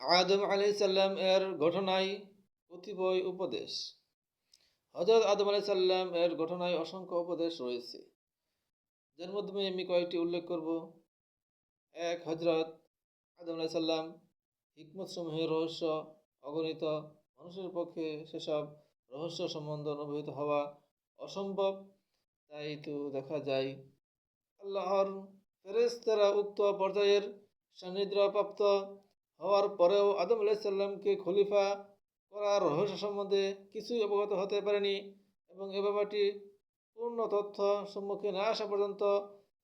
আদম আলি সাল্লাম এর ঘটনায় কতিপয় উপদেশ। হজরত আদম আলি সাল্লাম এর ঘটনায় অসংখ্য উপদেশ রয়েছে। যার মাধ্যমে আমি কয়েকটি উল্লেখ করব। এক হজরত আদম আলি সাল্লাম হিকমত সমূহের রহস্য অগণিত, মানুষের পক্ষে সেসব রহস্য সম্বন্ধ অনুভূত হওয়া অসম্ভব। তাই তো দেখা যায়, আল্লাহর ফেরেশতারা উক্ত পর্যায়ের সান্নিধ্যপ্রাপ্ত হওয়ার পরেও আদম আলাইসাল্লামকে খলিফা করার রহস্য সম্বন্ধে কিছুই অবগত হতে পারেনি এবং এ ব্যাপারটি পূর্ণ তথ্য সম্মুখে না আসা পর্যন্ত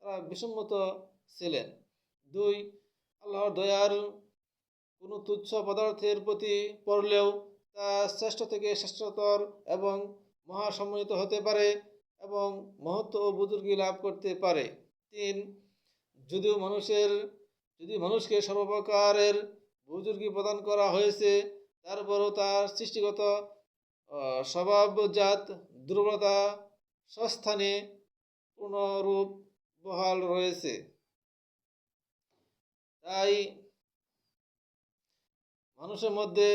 তারা বিসম্মত ছিলেন। দুই, আল্লাহর দয়ার কোনো তুচ্ছ পদার্থের প্রতি পড়লেও তা শ্রেষ্ঠ থেকে শ্রেষ্ঠতর এবং মহাসম্মানিত হতে পারে এবং মহত্ব ও বুজুর্গি লাভ করতে পারে। তিন, যদিও মানুষের, যদি মানুষকে সর্বপ্রকারের বুজুর্গি প্রদান করা হয়েছে। তারপরও তার সৃষ্টিগত স্বভাবজাত দুর্বলতা সস্থানে পুনরূপ বহাল রয়েছে। তাই মানুষের মধ্যে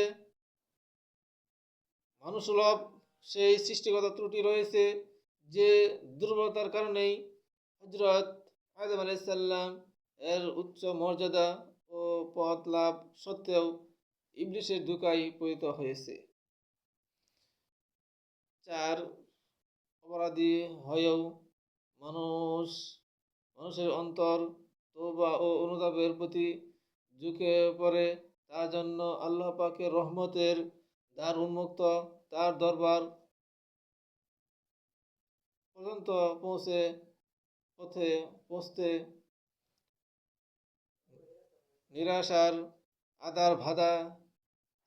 মানুষসুলভ সেই সৃষ্টিগত ত্রুটি রয়েছে যে দুর্বলতার কারণেই হজরত আদম আলাইসাল্লাম এর উচ্চ মর্যাদা ও পথ লাভ সত্ত্বেও ইবলিশের দুকাই পরিণত হয়েছে। চার অপরাধী হয়েও মানুষ, মানুষের অন্তর তোবা ও অনুতাপের প্রতি ঝুঁকে পড়ে, তার জন্য আল্লাহ পাকের রহমতের দ্বার উন্মুক্ত, তার দরবার পর্যন্ত পৌঁছে পথে পৌঁছতে নিরাশার আদার ভাদা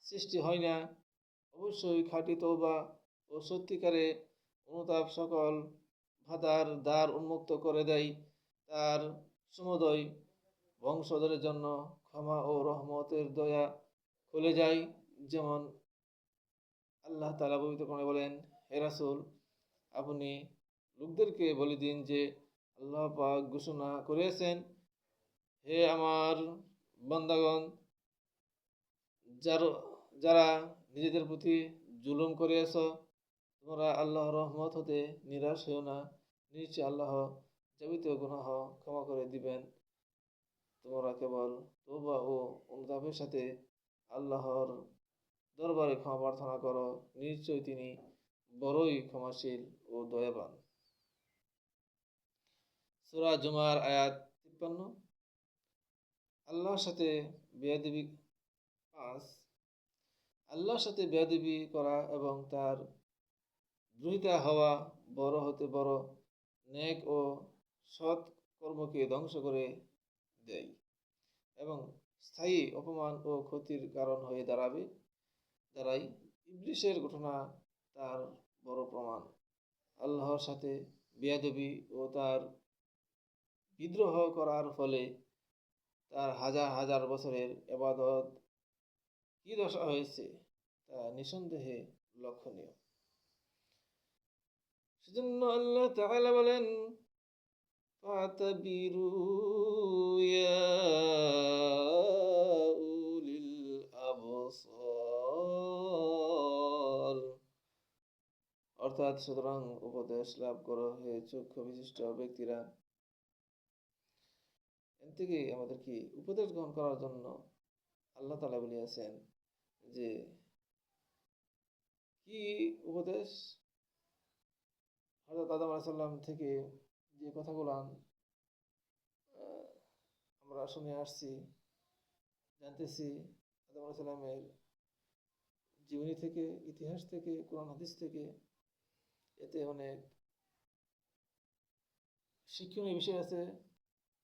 সৃষ্টি হয় না। অবশ্যই খাঁটি তৌবা ও সত্যিকারে অনুতাপ সকল ভাদার দ্বার উন্মুক্ত করে দেয় তার সমুদয় বংশধরের জন্য ক্ষমা ও রহমতের দয়া খুলে যায়। যেমন আল্লাহ তালা পবিত্র করে বলেন, হে রাসূল, আপনি লোকদেরকে বলে দিন যে আল্লাহ পাক ঘোষণা করেছেন, হে আমার বান্দাগণ, যার, যারা নিজেদের প্রতি জুলুম করিয়াছ তোমরা আল্লাহ রহমত হতে নিরাশ হও না। নিশ্চয় আল্লাহ যাবিতীয় গুনাহ ক্ষমা করে দিবেন। তোমরা কেবল তৌবা ও অনুতাপের সাথে আল্লাহর দরবারে ক্ষমা প্রার্থনা করো। নিশ্চয় তিনি বড়ই ক্ষমাশীল ও দয়াবান। সূরা জুমার আয়াত তিপ্পান্ন। আল্লাহর সাথে বেয়াদবি পাঁচ আল্লাহর সাথে বেয়াদবি করা এবং তার দ্রোহিতা হওয়া বড় হতে বড় নেক ও সৎ কর্মকে ধ্বংস করে দেয় এবং স্থায়ী অপমান ও ক্ষতির কারণ হয়ে দাঁড়াবে, দাঁড়ায় ইবলিশের ঘটনা তার বড় প্রমাণ। আল্লাহর সাথে বেয়াদবি ও তার বিদ্রোহ করার ফলে তার হাজার হাজার বছরের এবাদত কি দশা হয়েছে তা নিঃসন্দেহে লক্ষণীয় সেজন্য আল্লাহ তাআলা বলেন فاعتبروا يا أولي الأبصار অর্থাৎ সুতরাং উপদেশ লাভ করো হে চক্ষু বিশিষ্ট ব্যক্তিরা থেকে আমাদের কি উপদেশ গ্রহণ করার জন্য আল্লাহ তালা বলিয়াছেন যে, কি উপদেশ? হজরত আদম আলাইসাল্লাম থেকে যে কথাগুলো আমরা শুনে আসছি, জানতেছি আদম আলাইসাল্লামের জীবনী থেকে, ইতিহাস থেকে, কোরআন হাদিস থেকে এতে অনেক শিক্ষণীয় বিষয় আছে।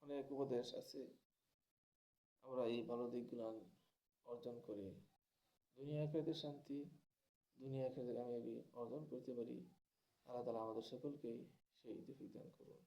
অনেক উপদেশ আছে। আমরা এই ভালো দিকগুলো অর্জন করি। দুনিয়া আখেরাতের শান্তি, দুনিয়া আখেরাতের কামিয়াবি অর্জন করতে পারি। আল্লাহ তালা আমাদের সকলকেই সেই তৌফিক দান করুন।